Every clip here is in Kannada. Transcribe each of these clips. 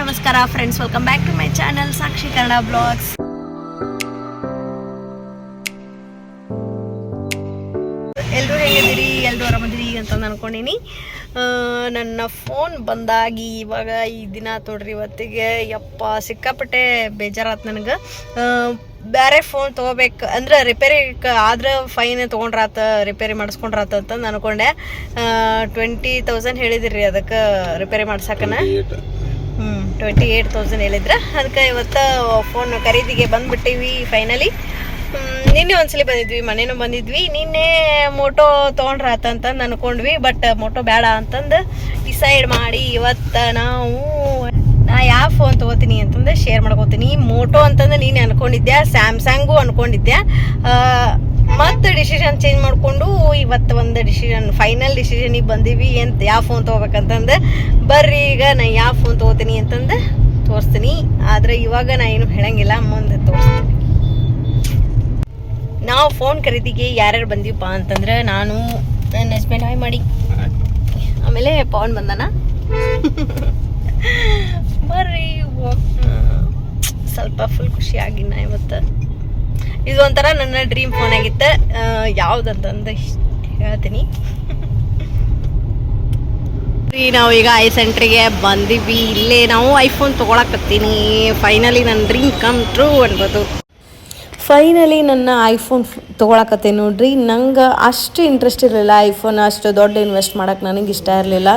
ನಮಸ್ಕಾರ friends welcome back to my channel Sakshi Kannada blogs ಎಲ್ಲರೂ ಹೇಗಿದ್ದೀರಿ? ಎಲ್ಲರೂ ಆರಾಮದಿರಿ ಅಂತ ಅನ್ಕೊಂಡಿನಿ. ನನ್ನ ಫೋನ್ ಬಂದಾಗಿ ಇವಾಗ ಈ ದಿನ ನೋಡ್ರಿ ಇವತ್ತಿಗೆ ಯಪ್ಪ, ಸಿಕ್ಕಾಪಟ್ಟೆ ಬೇಜಾರಾತು ನನಗೆ. ಬೇರೆ ಫೋನ್ ತೊಗೋಬೇಕು ಅಂದ್ರೆ ರಿಪೇರಿ ಆದ್ರೆ ಫೈನ್ ತೊಗೊಂಡ್ರಾತ ರಿಪೇರಿ ಮಾಡಿಸ್ಕೊಂಡ್ರಾತ ಅಂತ ಅನ್ಕೊಂಡೆ ಟ್ವೆಂಟಿ ತೌಸಂಡ್ ಹೇಳಿದಿರಿ ಅದಕ್ಕೆ ರಿಪೇರಿ ಮಾಡ್ಸಕ್ಕನ ಹ್ಞೂ ಟ್ವೆಂಟಿ ಏಯ್ಟ್ ತೌಸಂಡ್ ಹೇಳಿದ್ರೆ. ಅದಕ್ಕೆ ಇವತ್ತು ಫೋನ್ ಖರೀದಿಗೆ ಬಂದ್ಬಿಟ್ಟಿವಿ ಫೈನಲಿ ನಿನ್ನೆ ಒಂದ್ಸಲಿ ಬಂದಿದ್ವಿ ಮನೇನು ಬಂದಿದ್ವಿ. ನಿನ್ನೆ ಮೋಟೋ ತೊಗೊಂಡ್ರ ಅಂತಂದು ಅನ್ಕೊಂಡ್ವಿ ಬಟ್ ಮೋಟೋ ಬೇಡ ಅಂತಂದು ಡಿಸೈಡ್ ಮಾಡಿ ಇವತ್ತು ನಾವು ನಾ ಯಾವ ಫೋನ್ ತೊಗೋತೀನಿ ಅಂತಂದು ಶೇರ್ ಮಾಡ್ಕೋತೀನಿ. ಮೋಟೋ ಅಂತಂದು ನೀನು ಅನ್ಕೊಂಡಿದ್ದೆ ಸ್ಯಾಮ್ಸಂಗು ಅನ್ಕೊಂಡಿದ್ದೆ ಮತ್ತೆ ಡಿಸಿಷನ್ ಚೇಂಜ್ ಮಾಡಿಕೊಂಡು ಇವತ್ತು ಒಂದು ಡಿಸಿಷನ್ ಫೈನಲ್ ಡಿಸಿಷನಿಗೆ ಬಂದೀವಿ. ಎಂತ ಯಾವ ಫೋನ್ ತೊಗೋಬೇಕಂತಂದು ಬರ್ರಿ ಈಗ ನಾ ಯಾವ ಫೋನ್ ತೊಗೋತೀನಿ ಅಂತಂದು ತೋರಿಸ್ತೀನಿ. ಆದರೆ ಇವಾಗ ನಾ ಏನು ಹೇಳಂಗಿಲ್ಲ ಮುಂದೆ ತೋರಿಸ್ತೀನಿ. ನಾವು ಫೋನ್ ಖರೀದಿಗೆ ಯಾರ್ಯಾರು ಬಂದೀವಪ್ಪ ಅಂತಂದ್ರೆ ನಾನು ನನ್ನ ಹಸ್ಬೆಂಡ್ ಹಾಯ್ ಮಾಡಿ ಆಮೇಲೆ ಪವನ್ ಬಂದನ. ಬರ್ರಿ. ಸ್ವಲ್ಪ ಫುಲ್ ಖುಷಿ ನಾ ಇವತ್ತು. ಇದು ಒಂಥರ ನನ್ನ ಡ್ರೀಮ್ ಫೋನ್ ಆಗಿತ್ತು. ಯಾವುದಂತಂದು ಹೇಳ್ತೀನಿ. ನಾವು ಈಗ ಐ ಸೆಂಟ್ರಿಗೆ ಬಂದಿವಿ. ಇಲ್ಲೇ ನಾವು ಐಫೋನ್ ತೊಗೊಳಕತ್ತೀನಿ ಫೈನಲಿ ನನ್ನ ಡ್ರೀಮ್ ಕಮ್ ಟ್ರೂ ಅನ್ಬೋದು. ಫೈನಲಿ ನನ್ನ ಐಫೋನ್ ತೊಗೊಳಕತ್ತೆ ನೋಡ್ರಿ. ನಂಗೆ ಅಷ್ಟು ಇಂಟ್ರೆಸ್ಟ್ ಇರಲಿಲ್ಲ ಐಫೋನ್ ಅಷ್ಟು ದೊಡ್ಡ ಇನ್ವೆಸ್ಟ್ ಮಾಡೋಕ್ಕೆ ನನಗೆ ಇಷ್ಟ ಇರಲಿಲ್ಲ.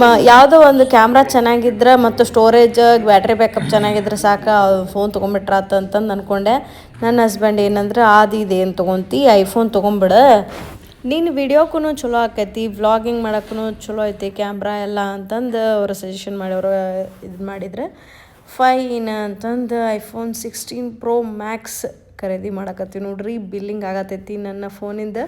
ಮ, ಯಾವುದೋ ಒಂದು ಕ್ಯಾಮ್ರಾ ಚೆನ್ನಾಗಿದ್ರೆ ಮತ್ತು ಸ್ಟೋರೇಜ್ ಬ್ಯಾಟ್ರಿ ಬ್ಯಾಕಪ್ ಚೆನ್ನಾಗಿದ್ರೆ ಸಾಕು ಫೋನ್ ತೊಗೊಂಬಿಟ್ರಾತ ಅಂತಂದು ಅಂದ್ಕೊಂಡೆ ನನ್ನ ಹಸ್ಬೆಂಡ್ ಏನಂದ್ರೆ ಅದು ಇದೇನು ತೊಗೊಂತಿ ಐಫೋನ್ ತೊಗೊಂಬಿಡ ನೀನು ವಿಡಿಯೋಕ್ಕೂ ಚಲೋ ಆಕೈತಿ ವ್ಲಾಗಿಂಗ್ ಮಾಡೋಕ್ಕೂ ಚಲೋ ಐತಿ ಕ್ಯಾಮ್ರಾ ಎಲ್ಲ ಅಂತಂದು ಅವರು ಸಜೆಷನ್ ಮಾಡೋರು, ಇದು ಮಾಡಿದ್ರೆ ಫೈನ್ ಅಂತಂದು ಐಫೋನ್ ಸಿಕ್ಸ್ಟೀನ್ ಪ್ರೋ ಮ್ಯಾಕ್ಸ್ ಖರೀದಿ ಮಾಡಕತ್ತೀವಿ ನೋಡ್ರಿ ಬಿಲ್ಲಿಂಗ್ ಆಗತೈತಿ ನನ್ನ ಫೋನಿಂದ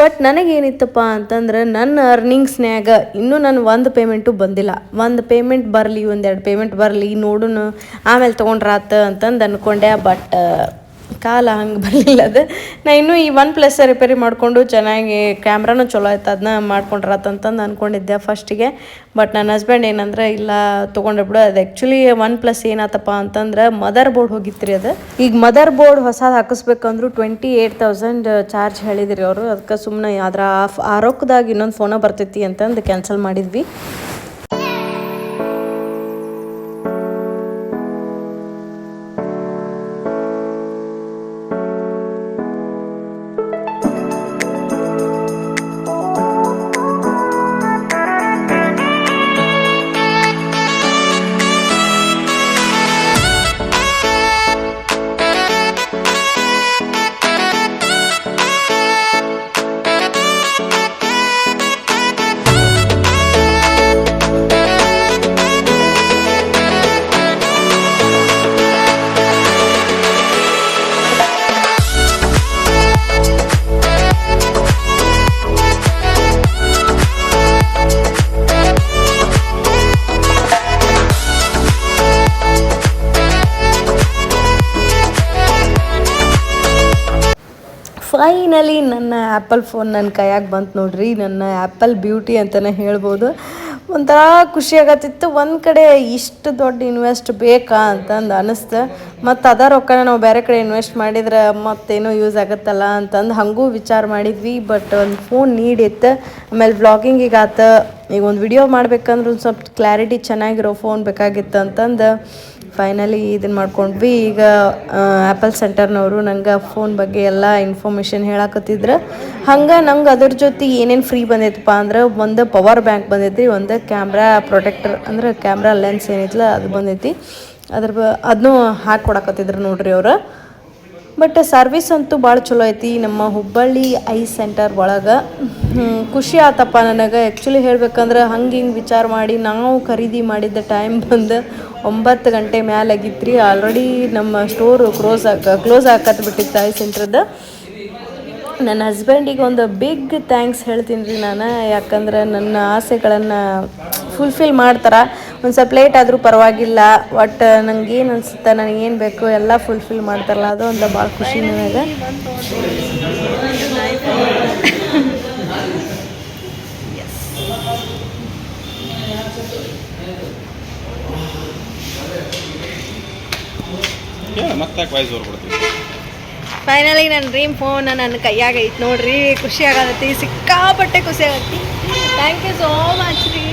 ಬಟ್ ನನಗೇನಿತ್ತಪ್ಪ ಅಂತಂದ್ರೆ, ನನ್ನ ಅರ್ನಿಂಗ್ಸ್ನ್ಯಾಗ ಇನ್ನೂ ನಾನು ಒಂದು ಪೇಮೆಂಟು ಬಂದಿಲ್ಲ. ಒಂದು ಪೇಮೆಂಟ್ ಬರಲಿ, ಒಂದೆರಡು ಪೇಮೆಂಟ್ ಬರಲಿ ನೋಡೋಣ ಆಮೇಲೆ ತೊಗೊಂಡ್ರಾತ ಅಂತಂದು ಅಂದ್ಕೊಂಡೆ ಬಟ್ ಕಾಲ ಹಂಗೆ ಬರಲಿಲ್ಲ ಅದು. ನಾ ಇನ್ನೂ ಈ ಒನ್ ಪ್ಲಸ್ ರಿಪೇರಿ ಮಾಡಿಕೊಂಡು ಚೆನ್ನಾಗಿ ಕ್ಯಾಮ್ರಾನು ಚಲೋ ಆಯ್ತು ಅದನ್ನ ಮಾಡ್ಕೊಂಡ್ರಾತಂತಂದು ಅಂದ್ಕೊಂಡಿದ್ದೆ ಫಸ್ಟಿಗೆ. ಬಟ್ ನನ್ನ ಹಸ್ಬೆಂಡ್ ಏನಂದ್ರೆ, ಇಲ್ಲ ತೊಗೊಂಡೆ ಬಿಡು, ಅದು ಆ್ಯಕ್ಚುಲಿ ಒನ್ ಪ್ಲಸ್ ಏನಾತಪ್ಪ ಅಂತಂದ್ರೆ ಮದರ್ ಬೋರ್ಡ್ ಹೋಗಿತ್ತು ಅದು. ಈಗ ಮದರ್ ಬೋರ್ಡ್ ಹೊಸದು ಹಾಕಿಸ್ಬೇಕಂದ್ರು ಟ್ವೆಂಟಿ ಏಯ್ಟ್ ತೌಸಂಡ್ ಚಾರ್ಜ್ ಹೇಳಿದ್ರಿ ಅವರು. ಅದಕ್ಕೆ ಸುಮ್ಮನೆ ಅದರ ಆಫ್ ಆರೋಕ್ದಾಗ ಇನ್ನೊಂದು ಫೋನ ಬರ್ತೈತಿ ಅಂತಂದು ಕ್ಯಾನ್ಸಲ್ ಮಾಡಿದ್ವಿ. ಫೈನಲಿ ನನ್ನ ಆ್ಯಪಲ್ ಫೋನ್ ನನ್ನ ಕೈಯಾಗ ಬಂತು ನೋಡ್ರಿ. ನನ್ನ ಆ್ಯಪಲ್ ಬ್ಯೂಟಿ ಅಂತಲೇ ಹೇಳ್ಬೋದು. ಒಂಥರ ಖುಷಿ ಆಗತ್ತಿತ್ತು. ಒಂದು ಕಡೆ ಇಷ್ಟು ದೊಡ್ಡ ಇನ್ವೆಸ್ಟ್ ಬೇಕಾ ಅಂತಂದು ಅನಿಸ್ತು. ಮತ್ತು ಅದ ರೊಕ್ಕನ ನಾವು ಬೇರೆ ಕಡೆ ಇನ್ವೆಸ್ಟ್ ಮಾಡಿದ್ರೆ ಮತ್ತೇನೋ ಯೂಸ್ ಆಗುತ್ತಲ್ಲ ಅಂತಂದು ಹಾಗೂ ವಿಚಾರ ಮಾಡಿದ್ವಿ. ಬಟ್ ಒಂದು ಫೋನ್ ನೀಡಿತ್ತು. ಆಮೇಲೆ ವ್ಲಾಗಿಂಗಿಗೆ ಆತ. ಈಗ ಒಂದು ವಿಡಿಯೋ ಮಾಡ್ಬೇಕಂದ್ರೆ ಒಂದು ಸ್ವಲ್ಪ ಕ್ಲಾರಿಟಿ ಚೆನ್ನಾಗಿರೋ ಫೋನ್ ಬೇಕಾಗಿತ್ತು ಅಂತಂದು ಫೈನಲಿ ಇದನ್ನು ಮಾಡ್ಕೊಂಡ್ವಿ. ಈಗ ಆ್ಯಪಲ್ ಸೆಂಟರ್ನವರು ನಂಗೆ ಫೋನ್ ಬಗ್ಗೆ ಎಲ್ಲ ಇನ್ಫಾರ್ಮೇಷನ್ ಹೇಳಕತ್ತಿದ್ರು. ಹಂಗೆ ನಂಗೆ ಅದ್ರ ಜೊತೆ ಏನೇನು ಫ್ರೀ ಬಂದೈತಪ್ಪ ಅಂದ್ರೆ ಒಂದು ಪವರ್ ಬ್ಯಾಂಕ್ ಬಂದೈತಿ ಒಂದು ಕ್ಯಾಮ್ರಾ ಪ್ರೊಟೆಕ್ಟರ್ ಅಂದ್ರೆ ಕ್ಯಾಮ್ರಾ ಲೆನ್ಸ್ ಏನೈತಲ್ಲ ಅದು ಬಂದೈತಿ ಅದ್ರ ಅದನ್ನೂ ಹಾಕಿ ಕೊಡಕತ್ತಿದ್ರು ನೋಡ್ರಿ ಅವರು. ಬಟ್ ಸರ್ವಿಸ್ ಅಂತೂ ಭಾಳ ಚಲೋ ಐತಿ. ನಮ್ಮ ಹುಬ್ಬಳ್ಳಿ ಐ ಸೆಂಟರ್ ಒಳಗೆ. ಖುಷಿ ಆತಪ್ಪ ನನಗೆ. ಆ್ಯಕ್ಚುಲಿ ಹೇಳ್ಬೇಕಂದ್ರೆ ಹಂಗೆ ಹಿಂಗೆ ವಿಚಾರ ಮಾಡಿ ನಾವು ಖರೀದಿ ಮಾಡಿದ್ದ ಟೈಮ್ ಬಂದು ಒಂಬತ್ತು ಗಂಟೆ ಮ್ಯಾಲೆ ಆಗಿತ್ತು ಆಲ್ರೆಡಿ ನಮ್ಮ ಸ್ಟೋರು ಕ್ಲೋಸ್ ಆಗ ಕ್ಲೋಸ್ ಆಕತ್ ಬಿಟ್ಟಿತ್ತು ಐ ಸೆಂಟ್ರದ್ದು ನನ್ನ ಹಸ್ಬೆಂಡಿಗೆ ಒಂದು ಬಿಗ್ ಥ್ಯಾಂಕ್ಸ್ ಹೇಳ್ತೀನಿ ರೀ ನಾನು. ಯಾಕಂದ್ರೆ ನನ್ನ ಆಸೆಗಳನ್ನು ಫುಲ್ಫಿಲ್ ಮಾಡ್ತಾರೆ. ಒಂದು ಸ್ವಲ್ಪ ಲೇಟ್ ಆದರೂ ಪರವಾಗಿಲ್ಲ ಒಟ್ಟು ನಂಗೆ ಏನು ಅನಿಸುತ್ತೆ ನನಗೇನು ಬೇಕು ಎಲ್ಲ ಫುಲ್ಫಿಲ್ ಮಾಡ್ತಾರಲ್ಲ ಅದು ಒಂದು ಭಾಳ ಖುಷಿ ನನಗೆ. ಫೈನಲಿ ನನ್ನ ಡ್ರೀಮ್ ಫೋನ್ ನನ್ನ ಕೈಯಾಗ ಐತಿ ನೋಡ್ರಿ ಖುಷಿ ಆಗತ್ತೆ ಸಿಕ್ಕಾಪಟ್ಟೆ ಖುಷಿ ಆಗತ್ತಿ. ಥ್ಯಾಂಕ್ ಯು ಸೋ ಮಚ್ ರೀ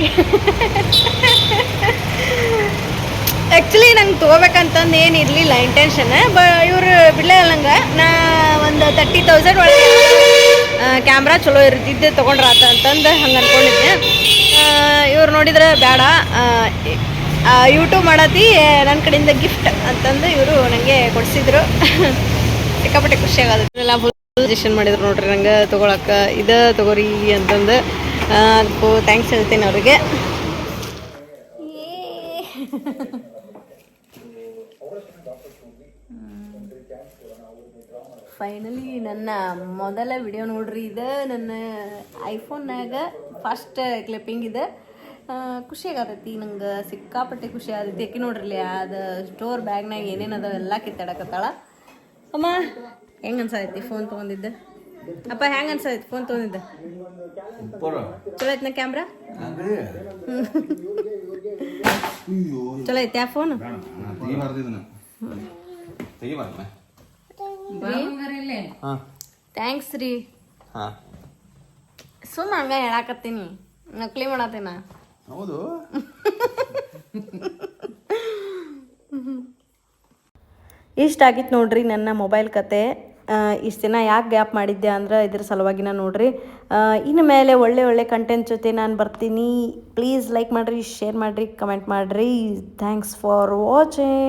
ಆ್ಯಕ್ಚುಲಿ ನಂಗೆ ತೊಗೋಬೇಕಂತಂದು ಏನು ಇರಲಿಲ್ಲ ಇಂಟೆನ್ಷನ್ ಬ ಇವರು ಬಿಡಲೇ ನಂಗೆ. ನಾ ಒಂದು ತರ್ಟಿ ತೌಸಂಡ್ ಒಳಗೆ ಕ್ಯಾಮ್ರಾ ಚಲೋ ಇರ್ತಿದ್ದೆ ತೊಗೊಂಡ್ರ ಅಂತಂದು ಹಂಗೆ ಅನ್ಕೊಂಡಿದ್ದೆ. ಇವ್ರು ನೋಡಿದ್ರೆ ಬೇಡ ಯೂಟ್ಯೂಬ್ ಮಾಡತಿ ನನ್ನ ಕಡೆಯಿಂದ ಗಿಫ್ಟ್ ಅಂತಂದು ಇವರು ನನಗೆ ಕೊಡಿಸಿದ್ರು. ಸಿಕ್ಕಾಪಟ್ಟೆ ಖುಷಿ ಎಲ್ಲ ಫುಲ್ ಸಜೆಷನ್ ಮಾಡಿದ್ರು ನೋಡ್ರಿ ನಂಗೆ ತೊಗೊಳಕ್ಕೆ ಇದು ತೊಗೊರಿ ಅಂತಂದು. ಅದಕ್ಕೂ ಥ್ಯಾಂಕ್ಸ್ ಹೇಳ್ತೀನಿ ಅವ್ರಿಗೆ. ಫೈನಲಿ ನನ್ನ ಮೊದಲ ವಿಡಿಯೋ ನೋಡ್ರಿ, ಇದು ನನ್ನ ಐಫೋನ್ನಾಗ ಫಸ್ಟ್ ಕ್ಲಿಪ್ಪಿಂಗ್ ಇದೆ. ಖುಷಿ ಆಗತೈತಿ, ನಂಗೆ ಸಿಕ್ಕಾಪಟ್ಟೆ ಖುಷಿ ಆಗತೈತಿ. ಯಾಕೆ ನೋಡ್ರಿ ಅದು ಸ್ಟೋರ್ ಬ್ಯಾಗ್ನಾಗ ಏನೇನು ಅದಾವ ಎಲ್ಲ ಕಿತ್ತಾಡಕತ್ತಾಳ. ಅಮ್ಮ, ಹೆಂಗೆ ಅನ್ಸೈತಿ ಫೋನ್ ತೊಗೊಂಡಿದ್ದೆ? ಅಪ್ಪ ಹೆಂಗೆ ಅನ್ಸೈತಿ? ಫೋನ್ ತಗೊಂಡಿದ್ದ? ಚಲೋ ಐತ್ನ ಕ್ಯಾಮ್ರಾ ಚಲೋ ಐತೆ ಆ ಫೋನ್ ಥ್ಯಾಂಕ್ಸ್ ರೀ. ಹಾಂ. ಸುಮ್ಮ ಹಂಗ ಹೇಳಾಕತ್ತೀನಿ. ನಕಲಿ ಮಾಡತ್ತೇನ? ಹೌದು. ಇಷ್ಟ ಆಗಿತ್ತು ನೋಡ್ರಿ ನನ್ನ ಮೊಬೈಲ್ ಕತೆ. ಇಷ್ಟು ದಿನ ಯಾಕೆ ಗ್ಯಾಪ್ ಮಾಡಿದ್ದೆ ಅಂದ್ರೆ ಇದ್ರ ಸಲುವಾಗಿನ ನೋಡ್ರಿ. ಇನ್ನು ಮೇಲೆ ಒಳ್ಳೆ ಒಳ್ಳೆ ಕಂಟೆಂಟ್ ಜೊತೆ ನಾನು ಬರ್ತೀನಿ. ಪ್ಲೀಸ್ ಲೈಕ್ ಮಾಡಿರಿ ಶೇರ್ ಮಾಡಿರಿ ಕಮೆಂಟ್ ಮಾಡಿರಿ. Thanks for watching